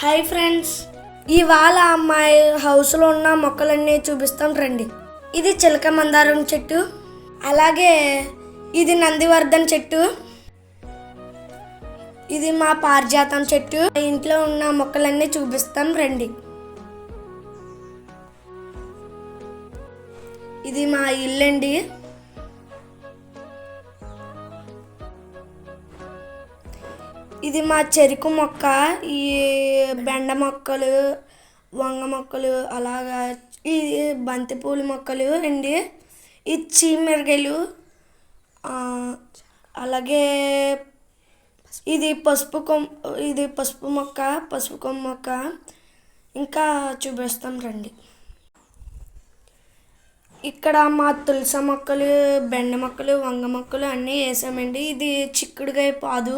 Hi friends ఇవాళ అమ్మాయి హౌస్లో ఉన్న మొక్కలన్నీ చూపిస్తాం రండి. ఇది చిలక మందారం చెట్టు. అలాగే ఇది నందివర్ధన్ చెట్టు. ఇది మా పారిజాతం చెట్టు. ఇంట్లో ఉన్న మొక్కలన్నీ చూపిస్తాం రండి. ఇది మా ఇల్లండి. ఇది మా చెరుకు మొక్క ఈ బెండ మొక్కలు వంగ మొక్కలు అలాగా ఇది బంతిపూల మొక్కలు అండి. ఈ చీమిరగలు అలాగే ఇది పసుపు కొమ్ ఇది పసుపు మొక్క పసుపు కొమ్మ మొక్క. ఇంకా చూపిస్తాం రండి. ఇక్కడ మా తులస మొక్కలు బెండ మొక్కలు వంగ మొక్కలు అన్నీ వేసామండి. ఇది చిక్కుడుగాయ పాదు.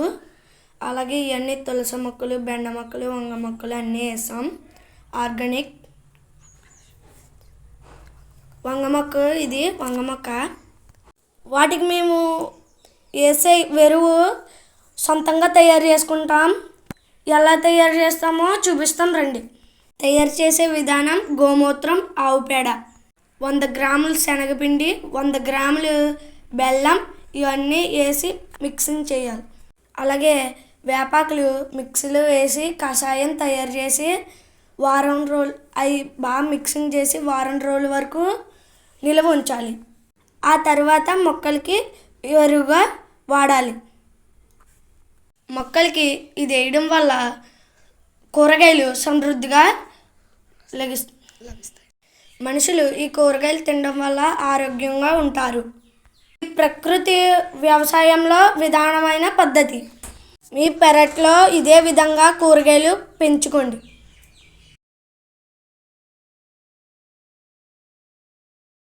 అలాగే ఇవన్నీ తులస మొక్కలు బెండ మొక్కలు వంగ మొక్కలు అన్నీ వేసాం. ఆర్గానిక్. వంగ మొక్క ఇది వంగ మొక్క. వాటికి మేము వేసే వెరువు సొంతంగా తయారు చేసుకుంటాం. ఎలా తయారు చేస్తామో చూపిస్తాం రండి. తయారు చేసే విధానం గోమూత్రం ఆవు పేడ. వంద గ్రాములు శనగపిండి వంద గ్రాములు బెల్లం ఇవన్నీ వేసి మిక్సింగ్ చేయాలి. అలాగే వేపాకులు మిక్సీలో వేసి కషాయం తయారు చేసి వారం రోజులు అవి బాగా మిక్సింగ్ చేసి వారం రోజుల వరకు నిల్వ ఉంచాలి. ఆ తర్వాత మొక్కలకి ఎరువుగా వాడాలి. మొక్కలకి ఇది వేయడం వల్ల కూరగాయలు సమృద్ధిగా లభిస్తాయి. మనుషులు ఈ కూరగాయలు తినడం వల్ల ఆరోగ్యంగా ఉంటారు. ప్రకృతి వ్యవసాయంలో విధానమైన పద్ధతి. మీ పెరట్లో ఇదే విధంగా కూరగాయలు పెంచుకోండి.